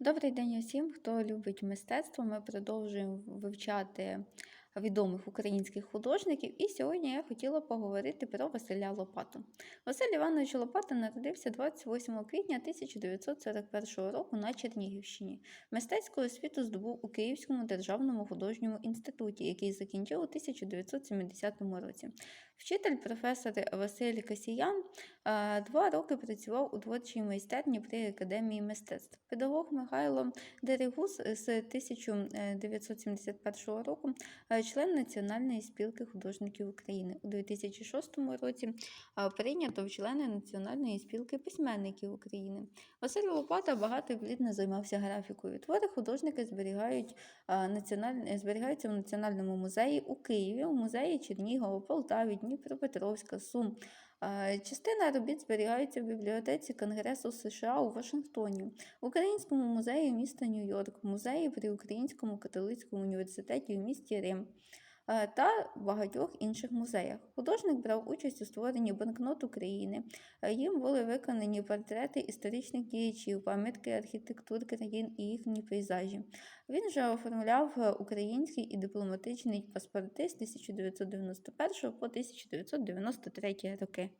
Добрий день усім, хто любить мистецтво. Ми продовжуємо вивчати відомих українських художників. І сьогодні я хотіла поговорити про Василя Лопату. Василь Іванович Лопата народився 28 квітня 1941 року на Чернігівщині. Мистецьку освіту здобув у Київському державному художньому інституті, який закінчив у 1970 році. Вчитель професор Василь Касіян два роки працював у творчій майстерні при Академії мистецтв. Педагог Михайло Дерегус з 1971 року член Національної спілки художників України. У 2006 році прийнято в члени Національної спілки письменників України. Василь Лопата багато і плідно займався графікою. Твори художники зберігають, національ... зберігаються в Національному музеї у Києві, у музеї Чернігова, Полтаві, Дніпропетровська, Сум. Частина робіт зберігається в бібліотеці Конгресу США у Вашингтоні, в Українському музеї міста Нью-Йорк, в музеї при Українському католицькому університеті у місті Рим та багатьох інших музеях. Художник брав участь у створенні банкнот України. Е, Їм були виконані портрети історичних діячів, пам'ятки архітектур країн і їхні пейзажі. Він же оформляв е, український і дипломатичний паспорти з 1991 по 1993 роки.